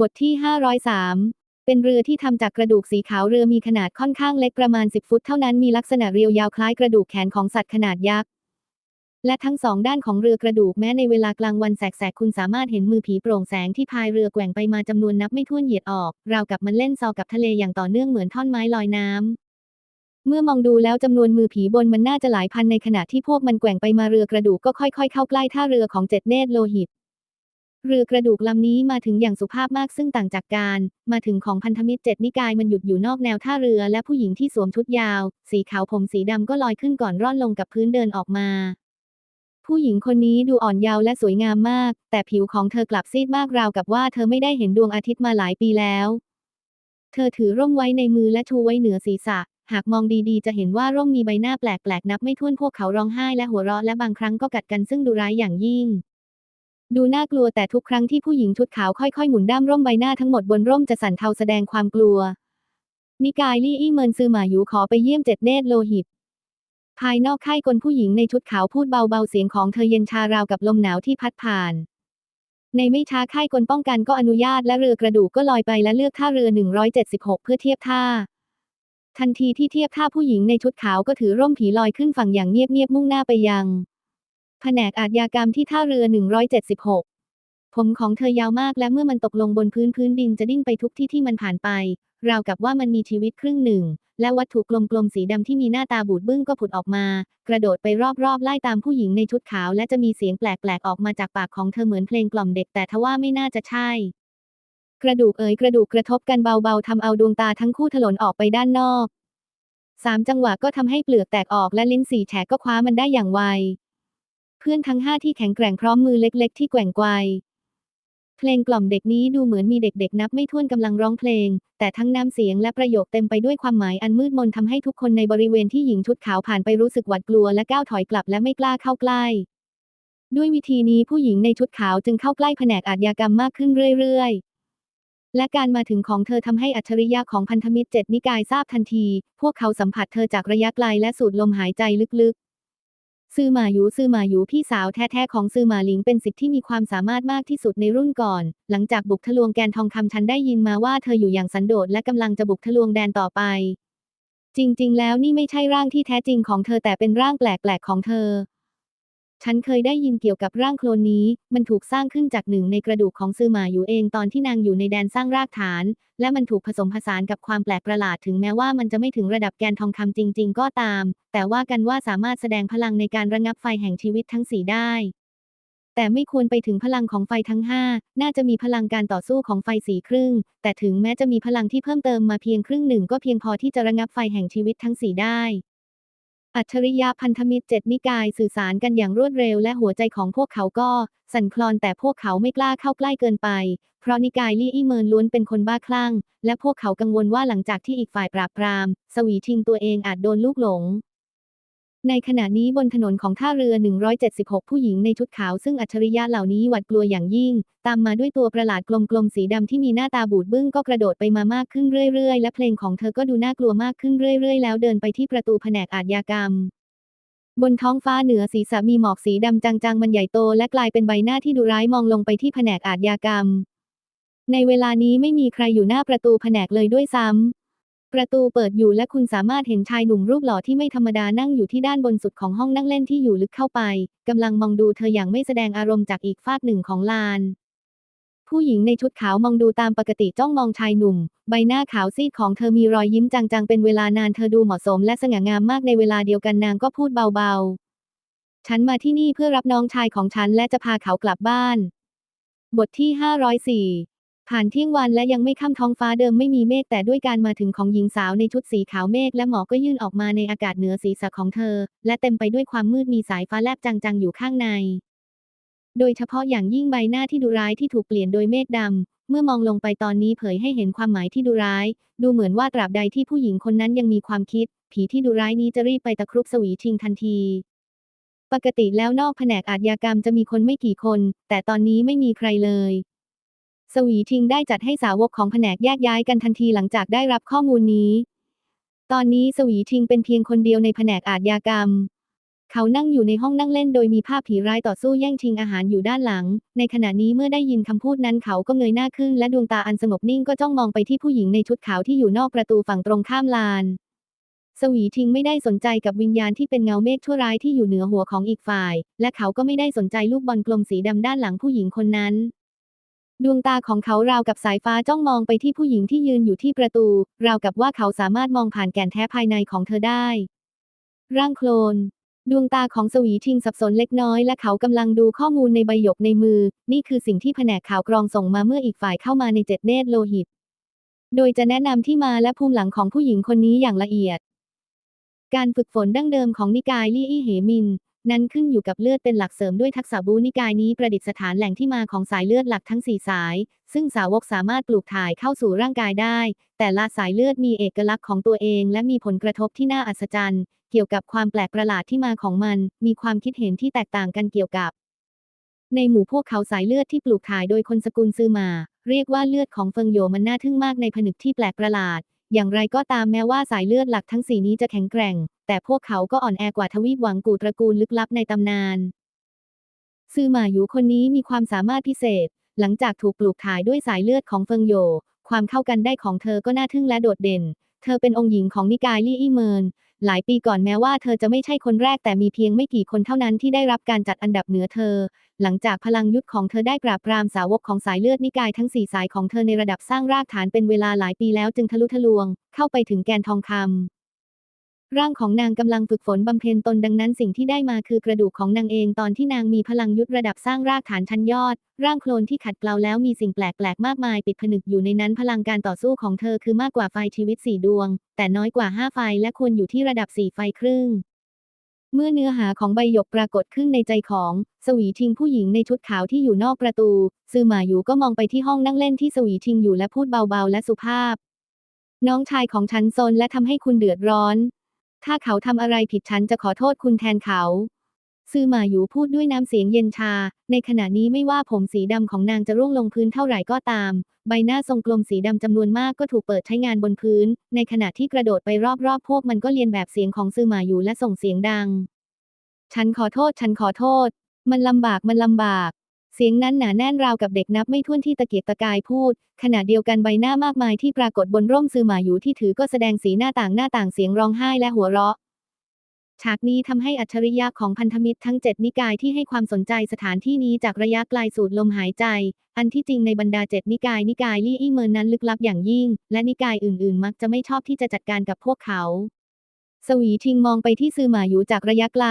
บทที่ 503 เป็นเรือที่ทำจากกระดูกสีขาวเรือมีขนาดค่อนข้างเล็กประมาณ 10 ฟุตเท่านั้นมีลักษณะเรียวยาวคล้ายกระดูกแขนของสัตว์ขนาดยักษ์และทั้งสองด้านของเรือกระดูกแม้ในเวลากลางวันแสกๆคุณสามารถเห็นมือผีโปร่งแสงที่พายเรือแกว่งไปมาจำนวนนับไม่ถ้วนเหยียดออก ราวกับมันเล่นซอกับทะเลอย่างต่อเนื่องเหมือนท่อนไม้ลอยน้ำเมื่อมองดูแล้วจำนวนมือผีบนมันน่าจะหลายพันในขณะที่พวกมันแกว่งไปมาเรือกระดูกก็ค่อย ๆ เข้าใกล้ท่าเรือของเจ็ดเนตรโลหิต เรือกระดูกลำนี้มาถึงอย่างสุภาพมากซึ่งต่างจากการ มาถึงของพันธมิตรเจ็ดนิกายมันหยุดอยู่นอกแนวท่าเรือและผู้หญิงที่สวมชุดยาว สีขาวผมสีดำก็ลอยขึ้นก่อนร่อนลงกับพื้นเดินออกมา ผู้หญิงคนนี้ดูอ่อนเยาว์และสวยงามมาก แต่ผิวของเธอกลับซีดมากราวกับว่าเธอไม่ได้เห็นดวงอาทิตย์มาหลายปีแล้ว เธอถือร่มไว้ในมือและชูไว้เหนือศีรษะ หากมองดีๆ จะเห็นว่าร่มมีใบหน้าแปลกๆนับไม่ถ้วนพวกเขาร้องไห้และหัวเราะและบางครั้งก็กัดกันซึ่งดูร้ายอย่างยิ่ง ดูน่ากลัวแต่ทุกครั้งที่ผู้หญิงชุดขาวค่อยๆ หมุนด้ามร่มใบหน้าทั้งหมดบนร่มจะสั่นเทาแสดงความกลัว นิกายลี่อี้เมินซือหมาหยูขอไปเยี่ยมเจ็ดเนตรโลหิต ภายนอกค่ายกลผู้หญิงในชุดขาวพูดเบาๆเสียงของเธอเย็นชาราวกับลมหนาวที่พัดผ่าน ในไม่ช้าค่ายกลป้องกันก็อนุญาตและเรือกระดูกก็ลอยไปและเลือกท่าเรือ 176 เพื่อเทียบท่า ทันทีที่เทียบท่าผู้หญิงในชุดขาวก็ถือร่มผีลอยขึ้นฝั่งอย่างเงียบๆมุ่งหน้าไปยัง แผนกอาชญากรรมที่ท่าเรือ 176 ผมของเธอยาวมากและเมื่อมันตกลงบนพื้นพื้นดินจะดิ้นไปทุกที่ที่มันผ่านไป ราวกับว่ามันมีชีวิตครึ่งหนึ่ง และวัตถุกลมๆสีดำที่มีหน้าตาบูดบึ้งก็ผุดออกมา กระโดดไปรอบๆ ไล่ตามผู้หญิงในชุดขาวและจะมีเสียงแปลกๆ ออกมาจากปากของเธอเหมือนเพลงกล่อมเด็กแต่ทว่าไม่น่าจะใช่ กระดูกเอ๋ยกระดูกกระทบกันเบาๆทำเอาดวงตาทั้งคู่ถลนออกไปด้านนอกสามจังหวะก็ทำให้เปลือกแตกออกและลิ้นสีแฉกก็คว้ามันได้อย่างไว เพื่อนทั้งห้าที่แข็งแกร่งพร้อมมือเล็ก ๆ ที่แกว่งไกวเพลงกล่อมเด็กนี้ดูเหมือนมีเด็กๆ นับไม่ถ้วนกำลังร้องเพลง แต่ทั้งน้ำเสียงและประโยคเต็มไปด้วยความหมายอันมืดมนทำให้ทุกคนในบริเวณที่หญิงชุดขาวผ่านไปรู้สึกหวาดกลัวและก้าวถอยกลับและไม่กล้าเข้าใกล้ ด้วยวิธีนี้ผู้หญิงในชุดขาวจึงเข้าใกล้แผนกอาชญากรรมมากขึ้นเรื่อยๆ และการมาถึงของเธอทำให้อัจฉริยะของพันธมิตรเจ็ดนิกายทราบทันที พวกเขาสัมผัสเธอจากระยะไกลและสูดลมหายใจลึกๆ ซือหมายูซือหมายูพี่สาวแท้ๆของซือหมาหลิงเป็นสิทธิ์ที่มีความสามารถมากที่สุดในรุ่นก่อน หลังจากบุกทะลวงแกนทองคำฉันได้ยินมาว่าเธออยู่อย่างสันโดษและกำลังจะบุกทะลวงแดนต่อไป จริงๆ แล้วนี่ไม่ใช่ร่างที่แท้จริงของเธอแต่เป็นร่างแปลกๆของเธอ ฉันเคยได้ยินเกี่ยวกับร่างโคลนนี้ มันถูกสร้างขึ้นจากหนึ่งในกระดูกของซือหมาอยู่เองตอนที่นางอยู่ในแดนสร้างรากฐาน และมันถูกผสมผสานกับความแปลกประหลาดถึงแม้ว่ามันจะไม่ถึงระดับแกนทองคำจริง ๆ ก็ตาม แต่ว่ากันว่าสามารถแสดงพลังในการระงับไฟแห่งชีวิตทั้งสี่ได้ แต่ไม่ควรไปถึงพลังของไฟทั้งห้าน่าจะมีพลังการต่อสู้ของไฟสีครึ่ง แต่ถึงแม้จะมีพลังที่เพิ่มเติมมาเพียงครึ่งหนึ่งก็เพียงพอที่จะระงับไฟแห่งชีวิตทั้งสี่ได้ อัจฉริยะพันธมิตรเจ็ดนิกายสื่อสารกันอย่างรวดเร็วและหัวใจของพวกเขาก็ สั่นคลอนแต่พวกเขาไม่กล้าเข้าใกล้เกินไป เพราะนิกายลี่อี้เมินล้วนเป็นคนบ้าคลั่ง และพวกเขากังวลว่าหลังจากที่อีกฝ่ายปราบปราม สวีทิงตัวเองอาจโดนลูกหลง ในขณะนี้บนถนนของท่าเรือ 176 ผู้หญิงในชุดขาวซึ่งอัจฉริยะเหล่านี้หวาดกลัวอย่างยิ่ง ตามมาด้วยตัวประหลาดกลมๆสีดำที่มีหน้าตาบูดบึ้งก็กระโดดไปมามากขึ้นเรื่อยๆ และเพลงของเธอก็ดูน่ากลัวมากขึ้นเรื่อยๆ แล้วเดินไปที่ประตูแผนกอาชญากรรม บนท้องฟ้าเหนือศีรษะมีหมอกสีดำจางๆ มันใหญ่โต และกลายเป็นใบหน้าที่ดุร้ายมองลงไปที่แผนกอาชญากรรม ในเวลานี้ไม่มีใครอยู่หน้าประตูแผนกเลยด้วยซ้ำ ประตูเปิดอยู่และคุณสามารถเห็นชายหนุ่มรูปหล่อที่ไม่ธรรมดานั่งอยู่ที่ด้านบนสุดของห้องนั่งเล่นที่อยู่ลึกเข้าไปกำลังมองดูเธออย่างไม่แสดงอารมณ์จากอีกฟากหนึ่งของลาน ผู้หญิงในชุดขาวมองดูตามปกติจ้องมองชายหนุ่ม ใบหน้าขาวซีดของเธอมีรอยยิ้มจางๆเป็นเวลานานเธอดูเหมาะสมและสง่างามมากในเวลาเดียวกันนางก็พูดเบาๆ ฉันมาที่นี่เพื่อรับน้องชายของฉันและจะพาเขากลับบ้าน บทที่ 504 ผ่านเที่ยงวันและยังไม่ค่ำท้องฟ้าเดิมไม่มีเมฆแต่ด้วยการมาถึงของหญิงสาวในชุดสีขาวเมฆและหมอกก็ยื่นออกมาในอากาศเหนือศีรษะของเธอ และเต็มไปด้วยความมืดมีสายฟ้าแลบจางๆอยู่ข้างใน โดยเฉพาะอย่างยิ่งใบหน้าที่ดุร้ายที่ถูกเปลี่ยนโดยเมฆดำเมื่อมองลงไปตอนนี้เผยให้เห็นความหมายที่ดุร้าย ดูเหมือนว่าตราบใดที่ผู้หญิงคนนั้นยังมีความคิด ผีที่ดุร้ายนี้จะรีบไปตะครุบสวีชิงทันทีปกติแล้วนอกแผนกอาชญากรรมจะมีคนไม่กี่คน แต่ตอนนี้ไม่มีใครเลย สวีทิงได้จัดให้สาวกของแผนกแยกย้ายกันทันทีหลังจากได้รับข้อมูลนี้ ตอนนี้สวีทิงเป็นเพียงคนเดียวในแผนกอาชญากรรม เขานั่งอยู่ในห้องนั่งเล่นโดยมีภาพผีร้ายต่อสู้แย่งชิงอาหารอยู่ด้านหลัง ในขณะนี้เมื่อได้ยินคำพูดนั้นเขาก็เงยหน้าขึ้นและดวงตาอันสงบนิ่งก็จ้องมองไปที่ผู้หญิงในชุดขาวที่อยู่นอกประตูฝั่งตรงข้ามลาน สวีทิงไม่ได้สนใจกับวิญญาณที่เป็นเงาเมฆชั่วร้ายที่อยู่เหนือหัวของอีกฝ่าย และเขาก็ไม่ได้สนใจลูกบอลกลมสีดำด้านหลังผู้หญิงคนนั้น ดวงตาของเขาราวกับสายฟ้าจ้องมองไปที่ผู้หญิงที่ยืนอยู่ที่ประตู ราวกับว่าเขาสามารถมองผ่านแก่นแท้ภายในของเธอได้ ร่างโคลน ดวงตาของสวีทิงสับสนเล็กน้อยและเขากำลังดูข้อมูลในใบหยกในมือ นี่คือสิ่งที่แผนกข่าวกรองส่งมาเมื่ออีกฝ่ายเข้ามาในเจ็ดเนตรโลหิต โดยจะแนะนำที่มาและภูมิหลังของผู้หญิงคนนี้อย่างละเอียดการฝึกฝนดั้งเดิมของนิกายลี่อี้เหมิน นั้นขึ้นอยู่กับเลือดเป็นหลักเสริมด้วยทักษะบูนิกายนี้ประดิษฐานแหล่งที่มาของสายเลือดหลักทั้งสี่สาย ซึ่งสาวกสามารถปลูกถ่ายเข้าสู่ร่างกายได้ แต่ละสายเลือดมีเอกลักษณ์ของตัวเอง และมีผลกระทบที่น่าอัศจรรย์ เกี่ยวกับความแปลกประหลาดที่มาของมัน มีความคิดเห็นที่แตกต่างกันเกี่ยวกับ ในหมู่พวกเขาสายเลือดที่ปลูกถ่ายโดยคนสกุลซือมา เรียกว่าเลือดของเฟิงโยมันน่าทึ่งมากในผนึกที่แปลกประหลาด อย่างไรก็ตามแม้ว่าสายเลือดหลักทั้งสี่นี้จะแข็งแกร่ง แต่พวกเขาก็อ่อนแอกว่าทวีปหวังกูตระกูลลึกลับในตำนาน ซือหมาอยูคนนี้มีความสามารถพิเศษ หลังจากถูกปลูกถ่ายด้วยสายเลือดของเฟิงโย ความเข้ากันได้ของเธอก็น่าทึ่งและโดดเด่น เธอเป็นองค์หญิงของนิกายลี่อี้เมิน หลายปีก่อนแม้ว่าเธอจะไม่ใช่คนแรกแต่มีเพียงไม่กี่คนเท่านั้นที่ได้รับการจัดอันดับเหนือเธอ หลังจากพลังยุทธของเธอได้ปราบปรามสาวกของสายเลือดนิกายทั้งสี่สายของเธอในระดับสร้างรากฐานเป็นเวลาหลายปีแล้วจึงทะลุทะลวง เข้าไปถึงแกนทองคำ ร่างของนางกำลังฝึกฝนบำเพ็ญตนดังนั้นสิ่งที่ได้มาคือกระดูกของนางเองตอนที่นางมีพลังยุทธระดับสร้างรากฐานชั้นยอด ร่างโคลนที่ขัดเกลาแล้วมีสิ่งแปลกๆ มากมายปิดผนึกอยู่ในนั้นพลังการต่อสู้ของเธอคือมากกว่าไฟชีวิตสี่ดวง แต่น้อยกว่าห้าไฟและควรอยู่ที่ระดับสี่ไฟครึ่งเมื่อเนื้อหาของใบหยกปรากฏขึ้นในใจของ สวีทิงผู้หญิงในชุดขาวที่อยู่นอกประตู ซือหมาอยู่ก็มองไปที่ห้องนั่งเล่นที่สวีทิงอยู่และพูดเบาๆและสุภาพ น้องชายของฉันซนและทำให้คุณเดือดร้อน ถ้าเขาทำอะไรผิดฉันจะขอโทษคุณแทนเขา ซือหมาอยู่พูดด้วยน้ำเสียงเย็นชา ในขณะนี้ไม่ว่าผมสีดำของนางจะร่วงลงพื้นเท่าไหร่ก็ตาม ใบหน้าทรงกลมสีดำจำนวนมากก็ถูกเปิดใช้งานบนพื้น ในขณะที่กระโดดไปรอบๆ พวกมันก็เลียนแบบเสียงของซือหมาอยู่และส่งเสียงดัง ฉันขอโทษ ฉันขอโทษ มันลำบาก มันลำบาก เสียงนั้นหนาแน่นราวกับเด็กนับไม่ถ้วนที่ตะเกียกตะกายพูด ขณะเดียวกันใบหน้ามากมายที่ปรากฏบนร่มซือหมาอยู่ที่ถือก็แสดงสีหน้าต่างหน้าต่างเสียงร้องไห้และหัวเราะ ฉากนี้ทำให้อัจฉริยะของพันธมิตรทั้งเจ็ดนิกายที่ให้ความสนใจสถานที่นี้จากระยะไกลสูดลมหายใจ อันที่จริงในบรรดาเจ็ดนิกายนิกายลี่อี้เมินนั้นลึกลับอย่างยิ่ง และนิกายอื่นๆ มักจะไม่ชอบที่จะจัดการกับพวกเขาสวีทิงมองไปที่ซือหมาอยู่จากระยะไกล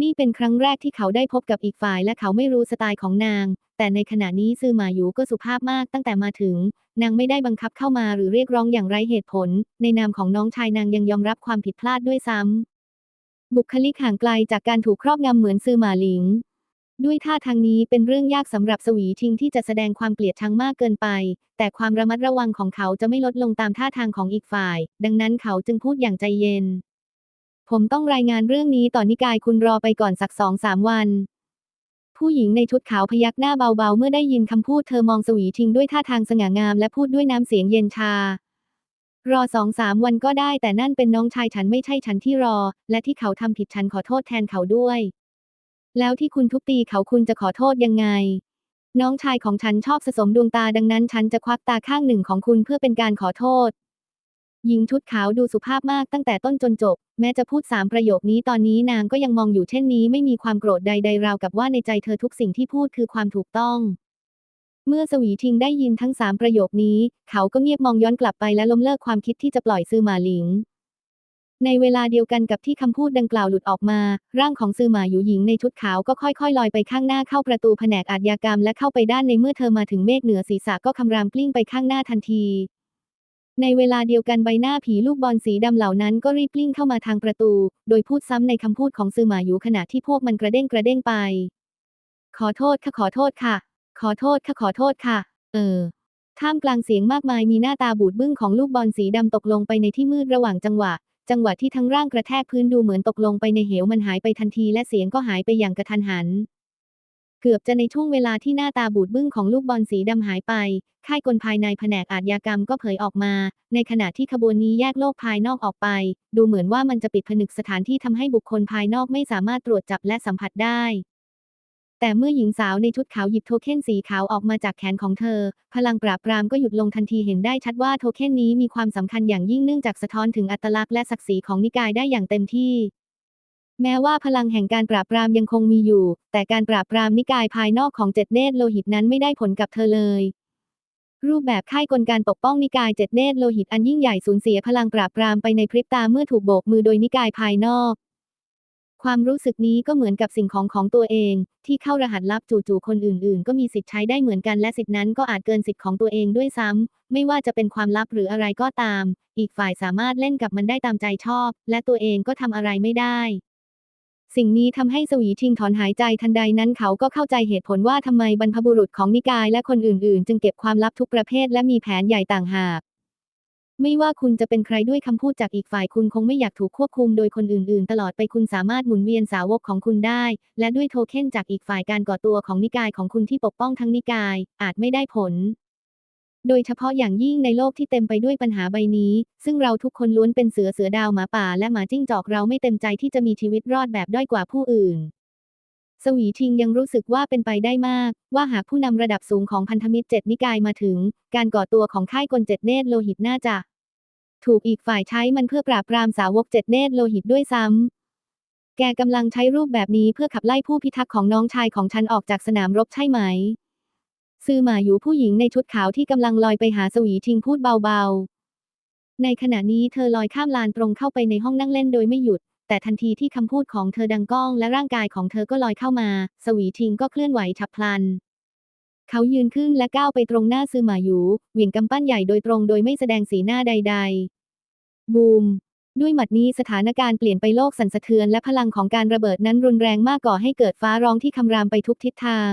นี่เป็นครั้งแรกที่เขาได้พบกับอีกฝ่ายและเขาไม่รู้สไตล์ของนาง แต่ในขณะนี้ซือหมาอยู่ก็สุภาพมากตั้งแต่มาถึง นางไม่ได้บังคับเข้ามาหรือเรียกร้องอย่างไรเหตุผล ในนามของน้องชายนางยังยอมรับความผิดพลาดด้วยซ้ำ บุคลิกห่างไกลจากการถูกครอบงำเหมือนซือหมาหลิง ด้วยท่าทางนี้เป็นเรื่องยากสำหรับสวีทิงที่จะแสดงความเกลียดชังมากเกินไป แต่ความระมัดระวังของเขาจะไม่ลดลงตามท่าทางของอีกฝ่าย ดังนั้นเขาจึงพูดอย่างใจเย็น ผมต้องรายงานเรื่องนี้ต่อนิกายคุณรอไปก่อนสักสองสามวัน ผู้หญิงในชุดขาวพยักหน้าเบาๆ เมื่อได้ยินคำพูดเธอมองสวีทิงด้วยท่าทางสง่างามและพูดด้วยน้ำเสียงเย็นชา รอสองสามวันก็ได้แต่นั่นเป็นน้องชายฉันไม่ใช่ฉันที่รอ และที่เขาทำผิดฉันขอโทษแทนเขาด้วย แล้วที่คุณทุบตีเขาคุณจะขอโทษยังไง น้องชายของฉันชอบสะสมดวงตาดังนั้นฉันจะควักตาข้างหนึ่งของคุณเพื่อเป็นการขอโทษ หญิงชุดขาวดูสุภาพมากตั้งแต่ต้นจนจบ แม้จะพูดสามประโยคนี้ตอนนี้นางก็ยังมองอยู่เช่นนี้ไม่มีความโกรธใดๆราวกับว่าในใจเธอทุกสิ่งที่พูดคือความถูกต้อง เมื่อสวีทิงได้ยินทั้งสามประโยคนี้ เขาก็เงียบมองย้อนกลับไปและล้มเลิกความคิดที่จะปล่อยซือหมาหลิง ในเวลาเดียวกันกับที่คำพูดดังกล่าวหลุดออกมา ร่างของซือหมาอยู่หญิงในชุดขาวก็ค่อยๆลอยไปข้างหน้าเข้าประตูแผนกอาชญากรรมและเข้าไปด้านในเมื่อเธอมาถึงเมฆเหนือศีรษะก็คำรามกลิ้งไปข้างหน้าทันที ในเวลาเดียวกันใบหน้าผีลูกบอลสีดำเหล่านั้นก็รีบกลิ้งเข้ามาทางประตู โดยพูดซ้ำในคำพูดของซือหมาอยู่ขณะที่พวกมันกระเด้งกระเด้งไป ขอโทษค่ะขอโทษค่ะ ขอโทษค่ะขอโทษค่ะ เออ ท่ามกลางเสียงมากมายมีหน้าตาบูดบึ้งของลูกบอลสีดำตกลงไปในที่มืดระหว่างจังหวะ จังหวะที่ทั้งร่างกระแทกพื้นดูเหมือนตกลงไปในเหวมันหายไปทันทีและเสียงก็หายไปอย่างกระทันหัน เกือบจะในช่วงเวลาที่หน้าตาบูดบึ้งของลูกบอลสีดำหายไป ค่ายกลภายในแผนกอาชญากรรมก็เผยออกมา ในขณะที่ขบวนนี้แยกโลกภายนอกออกไป ดูเหมือนว่ามันจะปิดผนึกสถานที่ทำให้บุคคลภายนอกไม่สามารถตรวจจับและสัมผัสได้ แต่เมื่อหญิงสาวในชุดขาวหยิบโทเค็นสีขาวออกมาจากแขนของเธอ พลังปราบปรามก็หยุดลงทันทีเห็นได้ชัดว่าโทเค็นนี้มีความสำคัญอย่างยิ่งเนื่องจากสะท้อนถึงอัตลักษณ์และศักดิ์ศรีของนิกายได้อย่างเต็มที่ แม้ว่าพลังแห่งการปราบปรามยังคงมีอยู่ แต่การปราบปรามนิกายภายนอกของเจ็ดเนตรโลหิตนั้นไม่ได้ผลกับเธอเลย รูปแบบค่ายกลการปกป้องนิกายเจ็ดเนตรโลหิตอันยิ่งใหญ่สูญเสียพลังปราบปรามไปในพริบตาเมื่อถูกโบกมือโดยนิกายภายนอก ความรู้สึกนี้ก็เหมือนกับสิ่งของของตัวเอง ที่เข้ารหัสลับจู่ๆคนอื่น ๆ ก็มีสิทธิ์ใช้ได้เหมือนกันและสิทธินั้นก็อาจเกินสิทธิ์ของตัวเองด้วยซ้ำไม่ว่าจะเป็นความลับหรืออะไรก็ตาม อีกฝ่ายสามารถเล่นกับมันได้ตามใจชอบ และตัวเองก็ทำอะไรไม่ได้ สิ่งนี้ทำให้สวีชิงถอนหายใจทันใดนั้นเขาก็เข้าใจเหตุผลว่าทำไมบรรพบุรุษของนิกายและคนอื่นๆ จึงเก็บความลับทุกประเภทและมีแผนใหญ่ต่างหาก ไม่ว่าคุณจะเป็นใครด้วยคำพูดจากอีกฝ่ายคุณคงไม่อยากถูกควบคุมโดยคนอื่น ๆ ตลอดไปคุณสามารถหมุนเวียนสาวกของคุณได้ และด้วยโทเค็นจากอีกฝ่ายการก่อตัวของนิกายของคุณที่ปกป้องทั้งนิกาย อาจไม่ได้ผล โดยเฉพาะอย่างยิ่งในโลกที่เต็มไปด้วยปัญหาใบนี้ ซึ่งเราทุกคนล้วนเป็นเสือเสือดาวหมาป่าและหมาจิ้งจอกเราไม่เต็มใจที่จะมีชีวิตรอดแบบด้อยกว่าผู้อื่น สวีชิงยังรู้สึกว่าเป็นไปได้มาก ว่าหากผู้นำระดับสูงของพันธมิตรเจ็ดนิกายมาถึง การก่อตัวของค่ายกลเจ็ดเนตรโลหิตน่าจะถูกอีกฝ่ายใช้มันเพื่อปราบปรามสาวกเจ็ดเนตรโลหิตด้วยซ้ำ แกกำลังใช้รูปแบบนี้เพื่อขับไล่ผู้พิทักษ์ของน้องชายของฉันออกจากสนามรบใช่ไหม ซือหมาอยู่ผู้หญิงในชุดขาวที่กำลังลอยไปหาสวีชิงพูดเบาๆ ในขณะนี้เธอลอยข้ามลานตรงเข้าไปในห้องนั่งเล่นโดยไม่หยุด แต่ทันทีที่คำพูดของเธอดังก้องและร่างกายของเธอก็ลอยเข้ามา สวีชิงก็เคลื่อนไหวฉับพลัน เขายืนขึ้นและก้าวไปตรงหน้าซือหมาอยู่เหวี่ยงกำปั้นใหญ่โดยตรงโดยไม่แสดงสีหน้าใด ๆ บูมด้วยหมัดนี้สถานการณ์เปลี่ยนไปโลกสั่นสะเทือนและพลังของการระเบิดนั้นรุนแรงมากก่อให้เกิดฟ้าร้องที่คำรามไปทุกทิศทาง